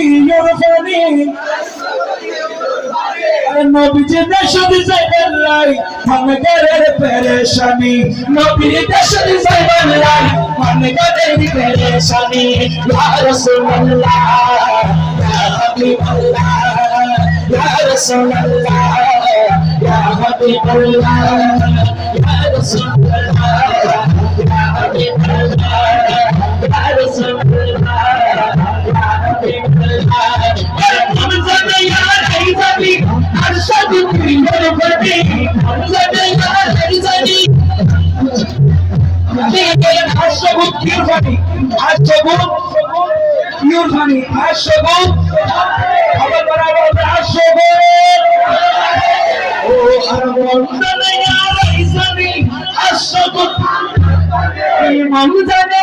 ইরফানি আরে নবীজি দেশ দিছাইবেন লাই মনে গরের পেরেশানি। নবীর দেশ দিছাইবেন লাই মনে গরের পেরেশানি। ইয়া রাসূলুল্লাহ, ইয়া হাবিবাল্লাহ, ইয়া রাসূলুল্লাহ ইয়া হাবিবাল্লাহ, ইয়া রাসূলুল্লাহ ইয়া কিরফানি আশগুদ কিরফানি আশগুদ আবার বরাবর আশগুদ ও আরমন ইয়া রাইজানি আশগুদ ইমাম জানে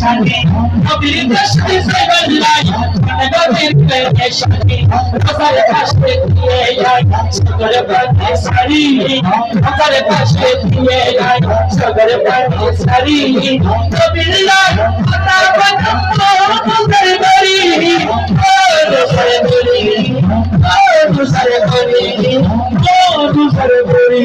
পেশানি নবীর দশটি সাইবাল্লাহ আমি নবীর পেশানি রসার কাছে দিয়ে যাই সগর প্রাণে সারি রসার কাছে দিয়ে যাই সগর প্রাণে সারি নবীর লাই কথা কথা মুখের বাড়ি ও রসার বাড়ি ও রসার বাড়ি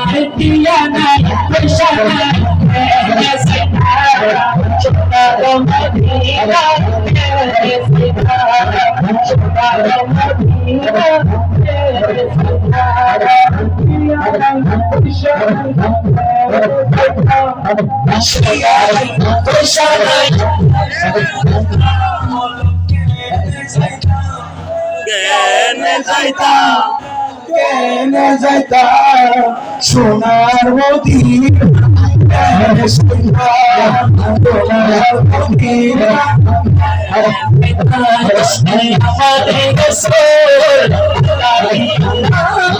পেশানি আর সুবহানাল্লাহ ইয়া রাসূলুল্লাহ কেনে যাইতা সোনার যাইতা সোনার রসূল